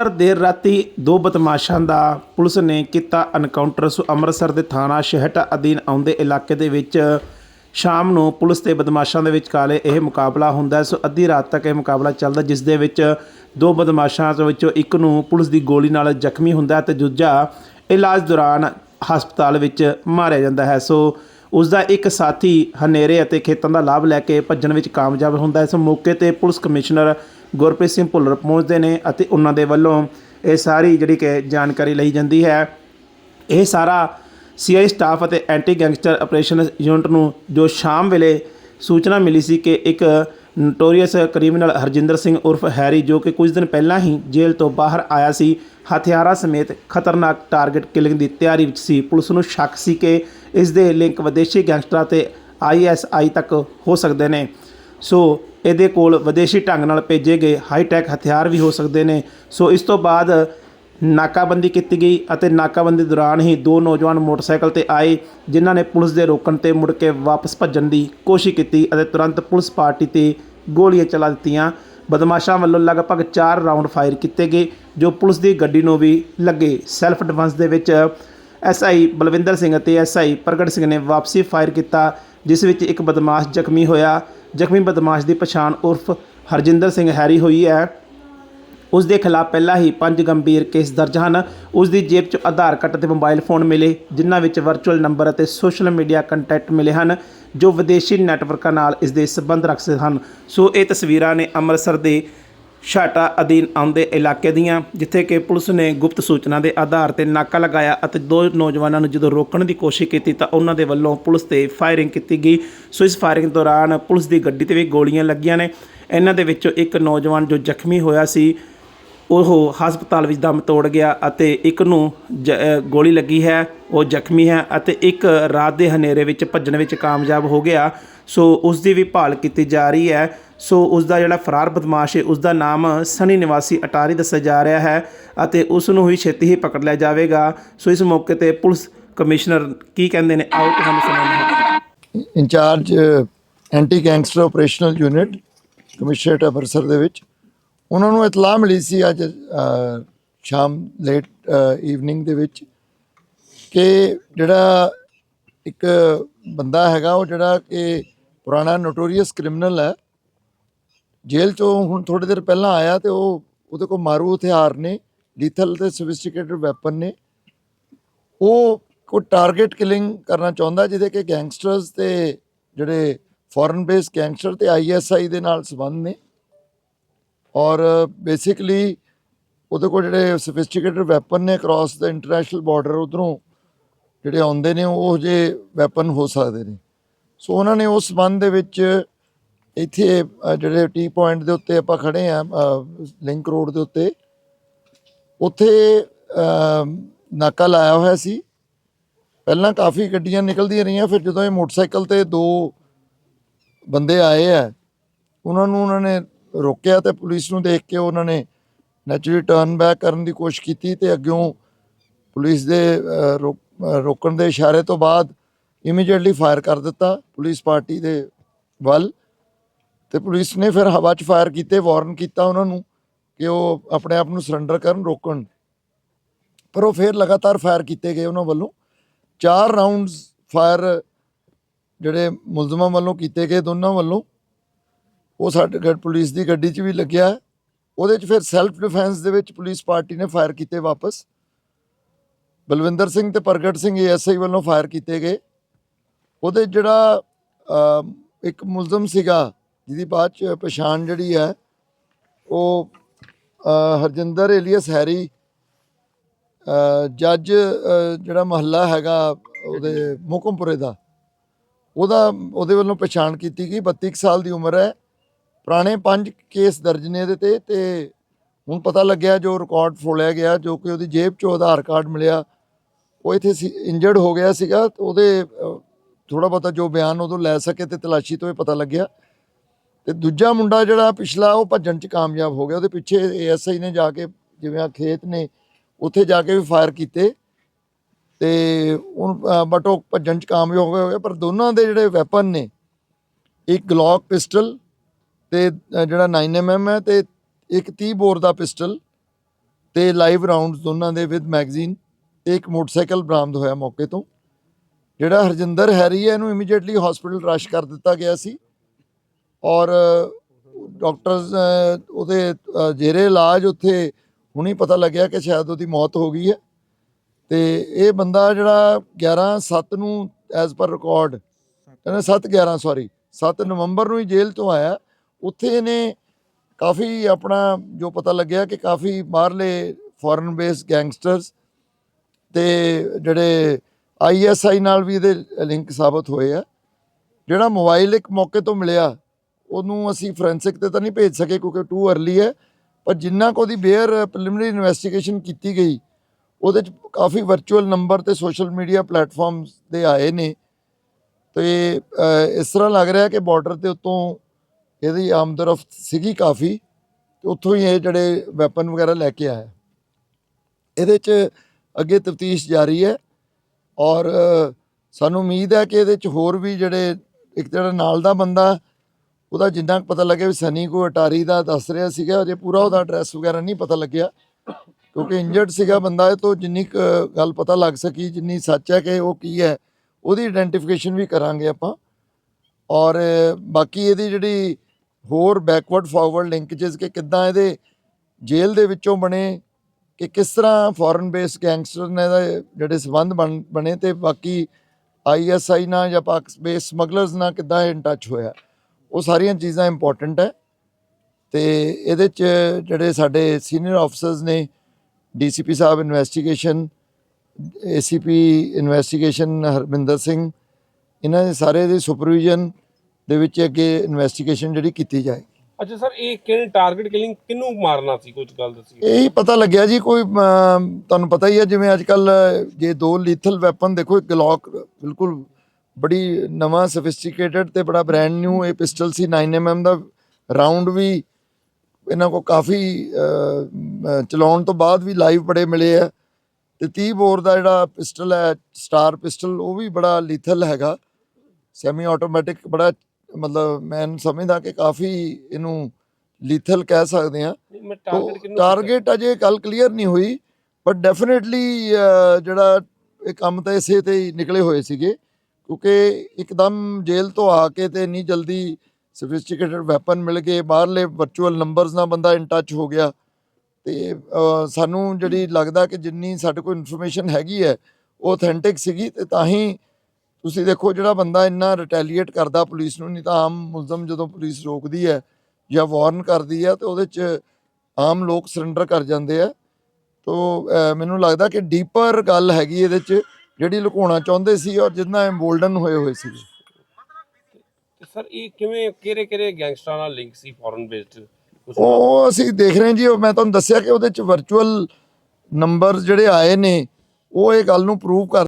ਪਰ ਦੇਰ ਰਾਤੀ ਦੋ ਬਦਮਾਸ਼ਾਂ ਦਾ ਪੁਲਿਸ ਨੇ ਕੀਤਾ ਐਨਕਾਊਂਟਰ ਸੋ ਅੰਮ੍ਰਿਤਸਰ ਦੇ ਥਾਣਾ ਸ਼ਹਿਟਾ ਅਧੀਨ ਆਉਂਦੇ ਇਲਾਕੇ ਦੇ ਵਿੱਚ ਸ਼ਾਮ ਨੂੰ ਪੁਲਿਸ ਤੇ ਬਦਮਾਸ਼ਾਂ ਦੇ ਵਿਚਕਾਲੇ ਇਹ ਮੁਕਾਬਲਾ ਹੁੰਦਾ ਸੋ ਅੱਧੀ ਰਾਤ ਤੱਕ ਇਹ ਮੁਕਾਬਲਾ ਚੱਲਦਾ ਜਿਸ ਦੇ ਵਿੱਚ ਦੋ ਬਦਮਾਸ਼ਾਂ ਵਿੱਚੋਂ ਇੱਕ ਨੂੰ ਪੁਲਿਸ ਦੀ ਗੋਲੀ ਨਾਲ ਜ਼ਖਮੀ ਹੁੰਦਾ ਹੈ ਤੇ ਦੂਜਾ ਇਲਾਜ ਦੌਰਾਨ ਹਸਪਤਾਲ ਵਿੱਚ ਮਾਰਿਆ ਜਾਂਦਾ ਹੈ। ਸੋ ਉਸ ਦਾ ਇੱਕ ਸਾਥੀ ਹਨੇਰੇ ਅਤੇ ਖੇਤਾਂ ਦਾ ਲਾਭ ਲੈ ਕੇ ਭੱਜਣ ਵਿੱਚ ਕਾਮਯਾਬ ਹੁੰਦਾ ਹੈ। ਇਸ ਮੌਕੇ ਤੇ ਪੁਲਿਸ ਕਮਿਸ਼ਨਰ ਗੁਰਪ੍ਰੀਤ ਸਿੰਘ ਭੁੱਲਰ ਪਹੁੰਚਦੇ ਨੇ ਅਤੇ ਉਹਨਾਂ ਦੇ ਵੱਲੋਂ ਇਹ ਸਾਰੀ ਜਿਹੜੀ ਕਿ ਜਾਣਕਾਰੀ ਲਈ ਜਾਂਦੀ ਹੈ। ਇਹ ਸਾਰਾ ਸੀਆਈ ਸਟਾਫ ਅਤੇ ਐਂਟੀ ਗੈਂਗਸਟਰ ਆਪਰੇਸ਼ਨ ਯੂਨਿਟ ਨੂੰ ਜੋ ਸ਼ਾਮ ਵੇਲੇ ਸੂਚਨਾ ਮਿਲੀ ਸੀ ਕਿ ਇੱਕ ਨੋਟੋਰੀਅਸ ਕ੍ਰਿਮੀਨਲ ਹਰਜਿੰਦਰ ਸਿੰਘ ਉਰਫ ਹੈਰੀ ਜੋ ਕਿ ਕੁਝ ਦਿਨ ਪਹਿਲਾਂ ਹੀ ਜੇਲ੍ਹ ਤੋਂ ਬਾਹਰ ਆਇਆ ਸੀ, ਹਥਿਆਰਾਂ ਸਮੇਤ ਖਤਰਨਾਕ ਟਾਰਗੇਟ ਕਿਲਿੰਗ ਦੀ ਤਿਆਰੀ ਵਿੱਚ ਸੀ। ਪੁਲਿਸ ਨੂੰ ਸ਼ੱਕ ਸੀ ਕਿ ਇਸ ਦੇ ਲਿੰਕ ਵਿਦੇਸ਼ੀ ਗੈਂਗਸਟਰਾਂ ਤੇ ਆਈਐਸਆਈ ਤੱਕ ਹੋ ਸਕਦੇ ਨੇ। ਸੋ ਇਹਦੇ ਕੋਲ ਵਿਦੇਸ਼ੀ ਢੰਗ ਨਾਲ ਭੇਜੇ ਗਏ ਹਾਈ-ਟੈਕ ਹਥਿਆਰ ਵੀ ਹੋ ਸਕਦੇ ਨੇ। ਸੋ ਇਸ ਤੋਂ ਬਾਅਦ ਨਾਕਾਬੰਦੀ ਕੀਤੀ ਗਈ ਅਤੇ ਨਾਕਾਬੰਦੀ ਦੌਰਾਨ ਹੀ ਦੋ ਨੌਜਵਾਨ ਮੋਟਰਸਾਈਕਲ ਤੇ ਆਏ, ਜਿਨ੍ਹਾਂ ਨੇ ਪੁਲਿਸ ਦੇ ਰੋਕਣ ਤੇ ਮੁੜ ਕੇ ਵਾਪਸ ਭੱਜਣ ਦੀ ਕੋਸ਼ਿਸ਼ ਕੀਤੀ ਅਤੇ ਤੁਰੰਤ ਪੁਲਿਸ ਪਾਰਟੀ ਤੇ ਗੋਲੀਆਂ ਚਲਾ ਦਿੱਤੀਆਂ। ਬਦਮਾਸ਼ਾਂ ਵੱਲੋਂ ਲਗਭਗ 4 ਰਾਉਂਡ ਫਾਇਰ ਕੀਤੇ ਗਏ, ਜੋ ਪੁਲਿਸ ਦੀ ਗੱਡੀ ਨੂੰ ਵੀ ਲੱਗੇ। ਸੈਲਫ ਡਿਫੈਂਸ ਦੇ ਵਿੱਚ ਐਸਆਈ ਬਲਵਿੰਦਰ ਸਿੰਘ ਅਤੇ ਐਸਆਈ ਪ੍ਰਗਟ ਸਿੰਘ ਨੇ ਵਾਪਸੀ ਫਾਇਰ ਕੀਤਾ, ਜਿਸ ਵਿੱਚ ਇੱਕ ਬਦਮਾਸ਼ ਜ਼ਖਮੀ ਹੋਇਆ। ਜ਼ਖਮੀ ਬਦਮਾਸ਼ ਦੀ ਪਛਾਣ ਉਰਫ ਹਰਜਿੰਦਰ ਸਿੰਘ ਹੈਰੀ ਹੋਈ ਹੈ। ਉਸ ਦੇ ਖਿਲਾਫ ਪਹਿਲਾਂ ਹੀ ਪੰਜ ਗੰਭੀਰ ਕੇਸ ਦਰਜ ਹਨ। ਉਸ ਦੀ ਜੇਬ 'ਚ ਆਧਾਰ ਕਾਰਡ ਅਤੇ ਮੋਬਾਈਲ ਫੋਨ ਮਿਲੇ, ਜਿਨ੍ਹਾਂ ਵਿੱਚ ਵਰਚੁਅਲ ਨੰਬਰ ਅਤੇ ਸੋਸ਼ਲ ਮੀਡੀਆ ਕੰਟੈਕਟ ਮਿਲੇ ਹਨ, ਜੋ ਵਿਦੇਸ਼ੀ ਨੈਟਵਰਕਾਂ ਨਾਲ ਇਸ ਦੇ ਸੰਬੰਧ ਰੱਖਦੇ ਹਨ। ਸੋ ਇਹ ਤਸਵੀਰਾਂ ਨੇ ਅੰਮ੍ਰਿਤਸਰ ਦੇ ਛਾਟਾ ਅਧੀਨ ਆਉਂਦੇ ਇਲਾਕੇ ਦੀਆਂ, ਜਿੱਥੇ ਕਿ ਪੁਲਿਸ ਨੇ ਗੁਪਤ ਸੂਚਨਾ ਦੇ ਆਧਾਰ ਤੇ ਨਾਕਾ ਲਗਾਇਆ ਅਤੇ ਦੋ ਨੌਜਵਾਨਾਂ ਨੂੰ ਜਦੋਂ ਰੋਕਣ ਦੀ ਕੋਸ਼ਿਸ਼ ਕੀਤੀ ਤਾਂ ਉਹਨਾਂ ਦੇ ਵੱਲੋਂ ਪੁਲਿਸ ਤੇ ਫਾਇਰਿੰਗ ਕੀਤੀ ਗਈ। ਸੋ ਇਸ ਫਾਇਰਿੰਗ ਦੌਰਾਨ ਪੁਲਿਸ ਦੀ ਗੱਡੀ ਤੇ ਵੀ ਗੋਲੀਆਂ ਲੱਗੀਆਂ ਨੇ। ਇਹਨਾਂ ਦੇ ਵਿੱਚੋਂ ਇੱਕ ਨੌਜਵਾਨ ਜੋ ਜ਼ਖਮੀ ਹੋਇਆ ਸੀ ਉਹ ਹਸਪਤਾਲ ਵਿੱਚ ਦਮ ਤੋੜ ਗਿਆ ਅਤੇ ਇੱਕ ਨੂੰ ਜ- ਗੋਲੀ ਲੱਗੀ ਹੈ। ਉਹ ਜ਼ਖਮੀ ਹੈ ਅਤੇ ਇੱਕ ਰਾਤ ਦੇ ਹਨੇਰੇ ਵਿੱਚ ਭੱਜਣ ਵਿੱਚ ਕਾਮਯਾਬ ਹੋ ਗਿਆ। ਸੋ ਉਸ ਦੀ ਵੀ ਭਾਲ ਕੀਤੀ ਜਾ ਰਹੀ ਹੈ। ਸੋ ਉਸ ਦਾ ਜਿਹੜਾ ਫਰਾਰ ਬਦਮਾਸ਼ ਹੈ, ਉਸ ਦਾ ਨਾਮ ਸਨੀ ਨਿਵਾਸੀ ਅਟਾਰੀ ਦੱਸਿਆ ਜਾ ਰਿਹਾ ਹੈ ਅਤੇ ਉਸ ਨੂੰ ਵੀ ਛੇਤੀ ਹੀ ਪਕੜ ਲਿਆ ਜਾਵੇਗਾ। ਸੋ ਇਸ ਮੌਕੇ ਤੇ ਪੁਲਿਸ ਕਮਿਸ਼ਨਰ ਕੀ ਕਹਿੰਦੇ ਨੇ? ਆਓ ਤੁਹਾਨੂੰ ਸੁਣਾਉਂਦੇ incharge anti gangster operational unit commissionerate Amritsar ਦੇ ਵਿੱਚ ਉਹਨਾਂ ਨੂੰ ਇਤਲਾਹ ਮਿਲੀ ਸੀ ਅੱਜ ਸ਼ਾਮ ਲੇਟ ਈਵਨਿੰਗ ਦੇ ਵਿੱਚ ਕਿ ਜਿਹੜਾ ਇੱਕ ਬੰਦਾ ਹੈਗਾ, ਉਹ ਜਿਹੜਾ ਕਿ ਪੁਰਾਣਾ ਨੋਟੋਰੀਅਸ ਕ੍ਰਿਮੀਨਲ ਹੈ, ਜੇਲ੍ਹ ਚੋਂ ਹੁਣ ਥੋੜੇ ਦਿਨ ਪਹਿਲਾਂ ਆਇਆ ਤੇ ਉਹ ਉਹਦੇ ਕੋਲ ਮਾਰੂ ਹਥਿਆਰ ਨੇ ਲੀਥਲ ਤੇ ਸੋਫਿਸਟੀਕੇਟਡ ਵੈਪਨ ਨੇ। ਉਹ ਕੋ ਟਾਰਗੇਟ ਕਿਲਿੰਗ ਕਰਨਾ ਚਾਹੁੰਦਾ, ਜਿਹਦੇ ਕਿ ਗੈਂਗਸਟਰਸ ਤੇ ਜਿਹੜੇ ਫੋਰਨ ਬੇਸ ਗੈਂਗਸਟਰ ਤੇ ਆਈਐਸਆਈ ਦੇ ਨਾਲ ਸੰਬੰਧ ਨੇ। ਔਰ ਬੇਸਿਕਲੀ ਉਹਦੇ ਕੋਲ ਜਿਹੜੇ ਸੋਫਿਸਟੀਕੇਟਡ ਵੈਪਨ ਨੇ ਕ੍ਰਾਸ ਦਾ ਇੰਟਰਨੈਸ਼ਨਲ ਬਾਰਡਰ ਉਧਰੋਂ ਜਿਹੜੇ ਆਉਂਦੇ ਨੇ, ਉਹ ਜੇ ਵੈਪਨ ਹੋ ਸਕਦੇ ਨੇ। ਸੋ ਉਹਨਾਂ ਨੇ ਉਸ ਸੰਬੰਧ ਦੇ ਵਿੱਚ ਇੱਥੇ ਜਿਹੜੇ ਟੀ ਪੁਆਇੰਟ ਦੇ ਉੱਤੇ ਆਪਾਂ ਖੜੇ ਆ ਲਿੰਕ ਰੋਡ ਦੇ ਉੱਤੇ, ਉੱਥੇ ਨਾਕਾ ਲਾਇਆ ਹੋਇਆ ਸੀ। ਪਹਿਲਾਂ ਕਾਫੀ ਗੱਡੀਆਂ ਨਿਕਲਦੀਆਂ ਰਹੀਆਂ, ਫਿਰ ਜਦੋਂ ਇਹ ਮੋਟਰਸਾਈਕਲ ਤੇ ਦੋ ਬੰਦੇ ਆਏ ਆ, ਉਹਨਾਂ ਨੂੰ ਉਹਨਾਂ ਨੇ ਰੋਕਿਆ ਤੇ ਪੁਲਿਸ ਨੂੰ ਦੇਖ ਕੇ ਉਹਨਾਂ ਨੇ ਨੈਚੁਰਲੀ ਟਰਨ ਬੈਕ ਕਰਨ ਦੀ ਕੋਸ਼ਿਸ਼ ਕੀਤੀ ਤੇ ਅੱਗਿਓਂ ਪੁਲਿਸ ਦੇ ਰੋਕ- ਰੋਕਣ ਦੇ ਇਸ਼ਾਰੇ ਤੋਂ ਬਾਅਦ ਇਮੀਡੀਏਟਲੀ ਫਾਇਰ ਕਰ ਦਿੱਤਾ ਪੁਲਿਸ ਪਾਰਟੀ ਦੇ ਵੱਲ ਤੇ ਪੁਲਿਸ ਨੇ ਫਿਰ ਹਵਾ 'ਚ ਫਾਇਰ ਕੀਤੇ ਵਾਰਨ ਕੀਤਾ ਉਹਨਾਂ ਨੂੰ ਕਿ ਉਹ ਆਪਣੇ ਆਪ ਨੂੰ ਸਰੈਂਡਰ ਕਰਨ, ਰੋਕਣ। ਪਰ ਉਹ ਫਿਰ ਲਗਾਤਾਰ ਫਾਇਰ ਕੀਤੇ ਗਏ ਉਹਨਾਂ ਵੱਲੋਂ। ਚਾਰ ਰਾਉਂਡਸ ਫਾਇਰ ਜਿਹੜੇ ਮੁਲਜ਼ਮਾਂ ਵੱਲੋਂ ਕੀਤੇ ਗਏ ਦੋਨਾਂ ਵੱਲੋਂ। ਉਹ ਸਾਡੇ ਗੱਡ ਪੁਲਿਸ ਦੀ ਗੱਡੀ 'ਚ ਵੀ ਲੱਗਿਆ ਉਹਦੇ 'ਚ ਫਿਰ ਸੈਲਫ ਡਿਫੈਂਸ ਦੇ ਵਿੱਚ ਪੁਲਿਸ ਪਾਰਟੀ ਨੇ ਫਾਇਰ ਕੀਤੇ ਵਾਪਸ। ਬਲਵਿੰਦਰ ਸਿੰਘ ਤੇ ਪ੍ਰਗਟ ਸਿੰਘ ਏਐਸਆਈ ਵੱਲੋਂ ਫਾਇਰ ਕੀਤੇ ਗਏ। ਉਹਦੇ ਜਿਹੜਾ ਇੱਕ ਮੁਲਜ਼ਮ ਸੀਗਾ, ਜਿਹਦੀ ਬਾਅਦ 'ਚ ਪਛਾਣ ਜਿਹੜੀ ਹੈ, ਉਹ ਹਰਜਿੰਦਰ ਏਲੀਅਸ ਹੈਰੀ ਜੱਜ ਜਿਹੜਾ ਮਹੱਲਾ ਹੈਗਾ ਉਹਦੇ ਮੁਕਮਪੁਰੇ ਦਾ, ਉਹਦਾ, ਉਹਦੇ ਵੱਲੋਂ ਪਛਾਣ ਕੀਤੀ ਗਈ। 32 ਕੁ ਸਾਲ ਦੀ ਉਮਰ ਹੈ। ਪੁਰਾਣੇ ਪੰਜ ਕੇਸ ਦਰਜ ਨੇ ਇਹਦੇ ਤੇ ਤੇ ਹੁਣ ਪਤਾ ਲੱਗਿਆ ਜੋ ਰਿਕਾਰਡ ਫੋਲਿਆ ਗਿਆ, ਜੋ ਕਿ ਉਹਦੀ ਜੇਬ 'ਚੋਂ ਆਧਾਰ ਕਾਰਡ ਮਿਲਿਆ, ਉਹ ਇੱਥੇ ਇੰਜਰਡ ਹੋ ਗਿਆ ਸੀਗਾ ਉਹਦੇ ਥੋੜਾ ਬਹੁਤਾ ਜੋ ਬਿਆਨ ਉਦੋਂ ਲੈ ਸਕੇ ਤੇ ਤਲਾਸ਼ੀ ਤੋਂ ਇਹ ਪਤਾ ਲੱਗਿਆ। ਤੇ ਦੂਜਾ ਮੁੰਡਾ ਜਿਹੜਾ ਪਿਛਲਾ, ਉਹ ਭੱਜਣ 'ਚ ਕਾਮਯਾਬ ਹੋ ਗਿਆ, ਉਹਦੇ ਪਿੱਛੇ ਏਐਸਆਈ ਨੇ ਜਾ ਕੇ ਜਿਵੇਂ ਆ ਖੇਤ ਨੇ, ਉੱਥੇ ਜਾ ਕੇ ਵੀ ਫਾਇਰ ਕੀਤੇ। ਤੇ ਉਹ ਬਟ ਉਹ ਭੱਜਣ 'ਚ ਕਾਮਯਾਬ ਹੋ ਗਏ ਪਰ ਦੋਨਾਂ ਦੇ ਜਿਹੜੇ ਵੈਪਨ ਨੇ, ਇੱਕ ਗਲੌਕ ਪਿਸਟਲ ਤੇ ਜਿਹੜਾ 9mm ਹੈ ਤੇ ਇੱਕ 30 ਬੋਰ ਦਾ ਪਿਸਟਲ ਤੇ ਲਾਈਵ ਰਾਉਂਡਸ ਦੋਨਾਂ ਦੇ ਵਿਦ ਮੈਗਜ਼ੀਨ ਤੇ ਇੱਕ ਮੋਟਰਸਾਈਕਲ ਬਰਾਮਦ ਹੋਇਆ ਮੌਕੇ ਤੋਂ। ਜਿਹੜਾ ਹਰਜਿੰਦਰ ਹੈਰੀ ਹੈ ਇਹਨੂੰ ਇਮੀਡੀਏਟਲੀ ਹਸਪੀਟਲ ਰਸ਼ ਕਰ ਦਿੱਤਾ ਗਿਆ ਸੀ। ਔਰ ਡਾਕਟਰਸ ਉਹਦੇ ਜੇਰੇ ਇਲਾਜ ਉੱਥੇ ਹੁਣੀ ਪਤਾ ਲੱਗਿਆ ਕਿ ਸ਼ਾਇਦ ਉਹਦੀ ਮੌਤ ਹੋ ਗਈ ਹੈ। ਤੇ ਇਹ ਬੰਦਾ ਜਿਹੜਾ 11 7 ਨੂੰ ਐਜ਼ ਪਰ ਰਿਕਾਰਡ ਇਹਨੇ 7 11 ਸੌਰੀ 7 ਨਵੰਬਰ ਨੂੰ ਹੀ ਜੇਲ੍ਹ ਤੋਂ ਆਇਆ। ਉੱਥੇ ਇਹਨੇ ਕਾਫੀ ਆਪਣਾ ਜੋ ਪਤਾ ਲੱਗਿਆ ਕਿ ਕਾਫੀ ਬਾਹਰਲੇ ਫੋਰਨ ਬੇਸ ਗੈਂਗਸਟਰਸ ਤੇ ਜਿਹੜੇ ਆਈਐਸਆਈ ਨਾਲ ਵੀ ਇਹਦੇ ਲਿੰਕ ਸਾਬਤ ਹੋਏ ਆ। ਜਿਹੜਾ ਮੋਬਾਈਲ ਇੱਕ ਮੌਕੇ ਤੋਂ ਮਿਲਿਆ, ਉਹਨੂੰ ਅਸੀਂ ਫੋਰੈਂਸਿਕ ਤੇ ਤਾਂ ਨਹੀਂ ਭੇਜ ਸਕੇ ਕਿਉਂਕਿ ਟੂ ਅਰਲੀ ਹੈ, ਪਰ ਜਿੰਨਾ ਕੁ ਉਹਦੀ ਬੇਅਰ ਪ੍ਰੀਲਿਮਿਨਰੀ ਇਨਵੈਸਟੀਗੇਸ਼ਨ ਕੀਤੀ ਗਈ, ਉਹਦੇ ਚ ਕਾਫੀ ਵਰਚੁਅਲ ਨੰਬਰ ਤੇ ਸੋਸ਼ਲ ਮੀਡੀਆ ਪਲੇਟਫਾਰਮਸ ਦੇ ਆਏ ਨੇ। ਤੇ ਇਸ ਤਰ੍ਹਾਂ ਲੱਗ ਰਿਹਾ ਕਿ ਬਾਰਡਰ ਦੇ ਉੱਤੋਂ ਇਹਦੀ ਆਮਦਰਫਤ ਸੀਗੀ ਕਾਫੀ, ਤੇ ਉੱਥੋਂ ਹੀ ਇਹ ਜਿਹੜੇ ਵੈਪਨ ਵਗੈਰਾ ਲੈ ਕੇ ਆਇਆ। ਇਹਦੇ ਚ ਅੱਗੇ ਤਫਤੀਸ਼ ਜਾਰੀ ਹੈ ਔਰ ਸਾਨੂੰ ਉਮੀਦ ਹੈ ਕਿ ਇਹਦੇ ਚ ਹੋਰ ਵੀ ਜਿਹੜੇ ਇੱਕ ਜਿਹੜਾ ਨਾਲ ਦਾ ਬੰਦਾ, ਉਹਦਾ ਜਿੰਨਾ ਕੁ ਪਤਾ ਲੱਗਿਆ ਵੀ ਸਨੀ ਕੋ ਅਟਾਰੀ ਦਾ ਦੱਸ ਰਿਹਾ ਸੀਗਾ, ਅਜੇ ਪੂਰਾ ਉਹਦਾ ਐਡਰੈਸ ਵਗੈਰਾ ਨਹੀਂ ਪਤਾ ਲੱਗਿਆ, ਕਿਉਂਕਿ ਇੰਜਰਡ ਸੀਗਾ ਬੰਦਾ, ਇਹ ਤੋਂ ਜਿੰਨੀ ਕੁ ਗੱਲ ਪਤਾ ਲੱਗ ਸਕੀ, ਜਿੰਨੀ ਸੱਚ ਹੈ ਕਿ ਉਹ ਕੀ ਹੈ, ਉਹਦੀ ਆਇਡੈਂਟੀਫਿਕੇਸ਼ਨ ਵੀ ਕਰਾਂਗੇ ਆਪਾਂ। ਔਰ, ਬਾਕੀ ਇਹਦੀ ਜਿਹੜੀ ਹੋਰ ਬੈਕਵਰਡ ਫਾਰਵਰਡ ਲਿੰਕੇजेस ਕਿ ਕਿੱਦਾਂ ਇਹਦੇ ਜੇਲ੍ਹ ਦੇ ਵਿੱਚੋਂ ਬਣੇ, ਕਿ ਕਿਸ ਤਰ੍ਹਾਂ ਫੋਰਨ ਬੇਸ ਗੈਂਗਸਟਰ ਨੇ ਇਹਦੇ ਜਿਹੜੇ ਸਬੰਧ ਬਣ- ਬਣੇ ਤੇ ਬਾਕੀ ਆਈਐਸਆਈ ਨਾਲ ਜਾਂ ਪਾਕ ਬੇਸ ਸਮਗਲਰਸ ਨਾਲ ਕਿੱਦਾਂ ਇਨ ਟੱਚ ਹੋਇਆ। ਉਹ ਸਾਰੀਆਂ ਚੀਜ਼ਾਂ ਇੰਪੋਰਟੈਂਟ ਹੈ। ਤੇ ਇਹਦੇ ਚ ਜਿਹੜੇ ਸਾਡੇ ਸੀਨੀਅਰ ਆਫੀਸਰਸ ਨੇ ਡੀਸੀਪੀ ਸਾਹਿਬ investigation ACP investigation Harminder Singh, ਇਹਨਾਂ ਦੇ ਸਾਰੇ ਦੀ ਸੁਪਰਵੀਜ਼ਨ ਦੇ ਵਿੱਚ ਅੱਗੇ ਇਨਵੈਸਟੀਗੇਸ਼ਨ ਜਿਹੜੀ ਕੀਤੀ ਜਾਏਗੀ। ਅੱਛਾ ਸਰ ਇਹ ਕਿਹਨੇ ਟਾਰਗੇਟ ਕਿਲਿੰਗ ਕਿਹਨੂੰ ਮਾਰਨਾ ਸੀ? ਕੁਝ ਗੱਲ ਦੱਸੀ। ਇਹੀ ਪਤਾ ਲੱਗਿਆ ਜੀ ਕੋਈ ਤੁਹਾਨੂੰ ਪਤਾ ਹੀ ਹੈ ਜਿਵੇਂ ਅੱਜ ਕੱਲ ਜੇ ਦੋ ਲੀਥਲ ਵੈਪਨ ਦੇਖੋ ਇੱਕ ਗਲੌਕ ਬਿਲਕੁਲ ਬੜੀ ਨਵਾਂ ਸੋਫਿਸਟੀਕੇਟਡ ਤੇ ਬੜਾ ਬ੍ਰਾਂਡ ਨਿਊ ਇਹ ਪਿਸਟਲ ਸੀ 9mm ਦਾ ਰਾਉਂਡ ਵੀ ਇਹਨਾਂ ਕੋ ਕਾਫੀ ਚਲਾਉਣ ਤੋਂ ਬਾਅਦ ਵੀ ਲਾਈਵ ਬੜੇ ਮਿਲੇ ਆ। ਤੇ 30 ਬੋਰ ਦਾ ਜਿਹੜਾ ਪਿਸਟਲ ਹੈ ਸਟਾਰ ਪਿਸਟਲ ਉਹ ਵੀ ਬੜਾ ਲੀਥਲ ਹੈਗਾ। ਸੈਮੀ ਆਟੋਮੈਟਿਕ ਬੜਾ ਮਤਲਬ ਮੈਂ ਸਮਝਦਾ ਕਿ ਕਾਫੀ ਇਹਨੂੰ ਲੀਥਲ ਕਹਿ ਸਕਦੇ ਆ ਟਾਰਗੇਟ ਅਜੇ ਕੱਲ ਕਲੀਅਰ ਨਹੀਂ ਹੋਈ ਬਟ ਡੈਫੀਨਿਟਲੀ ਜਿਹੜਾ ਇਹ ਕੰਮ ਤਾਂ ਇਸੇ ਤੇ ਹੀ ਨਿਕਲੇ ਹੋਏ ਸੀਗੇ ਕਿਉਂਕਿ ਇੱਕਦਮ ਜੇਲ੍ਹ ਤੋਂ ਆ ਕੇ ਤੇ ਇੰਨੀ ਜਲਦੀ ਸੋਫਿਸਟੀਕੇਟਡ ਵੈਪਨ ਮਿਲ ਗਏ ਬਾਹਰਲੇ ਵਰਚੁਅਲ ਨੰਬਰਸ ਨਾਲ ਬੰਦਾ ਇਨ ਟੱਚ ਹੋ ਗਿਆ। ਤੇ ਸਾਨੂੰ ਜਿਹੜੀ ਲੱਗਦਾ ਕਿ ਜਿੰਨੀ ਸਾਡੇ ਕੋਲ ਇਨਫੋਰਮੇਸ਼ਨ ਹੈਗੀ ਹੈ ਉਹ ਆਥੈਂਟਿਕ ਸੀਗੀ ਤੇ ਤਾਂ ਹੀ ਤੁਸੀਂ ਦੇਖੋ ਜਿਹੜਾ ਬੰਦਾ ਇੰਨਾ ਰਿਟੈਲੀਏਟ ਕਰਦਾ ਪੁਲਿਸ ਨੂੰ ਨਹੀਂ ਤਾਂ ਆਮ ਮੁਲਜ਼ਮ ਜਦੋਂ ਪੁਲਿਸ ਰੋਕਦੀ ਹੈ ਜਾਂ ਵਾਰਨ ਕਰਦੀ ਹੈ ਤੇ ਉਹਦੇ 'ਚ ਆਮ ਲੋਕ ਸਰੈਂਡਰ ਕਰ ਜਾਂਦੇ ਆ। ਤੋ ਮੈਨੂੰ ਲੱਗਦਾ ਕਿ ਡੀਪਰ ਗੱਲ ਹੈਗੀ ਇਹਦੇ 'ਚ ਜਿਹੜੀ ਲੁਕਾਉਣਾ ਚਾਹੁੰਦੇ ਸੀ ਔਰ ਜਿੰਨਾ ਐਮਬੋਲਡਨ ਹੋਏ ਹੋਏ ਸੀ। ਸਰ ਇਹ ਕਿਵੇਂ ਕਿਹੜੇ ਕਿਹੜੇ ਗੈਂਗਸਟਰਾਂ ਨਾਲ ਲਿੰਕ ਸੀ ਫੋਰਨ ਬੇਸਡ ਉਹ ਅਸੀਂ ਦੇਖ ਰਹੇ ਜੀ ਉਹ ਮੈਂ ਤੁਹਾਨੂੰ ਦੱਸਿਆ ਕਿ ਉਹਦੇ 'ਚ ਵਰਚੁਅਲ ਨੰਬਰ ਜਿਹੜੇ ਆਏ ਨੇ ਉਹ ਇਹ ਗੱਲ ਨੂੰ ਪ੍ਰੂਵ ਕਰ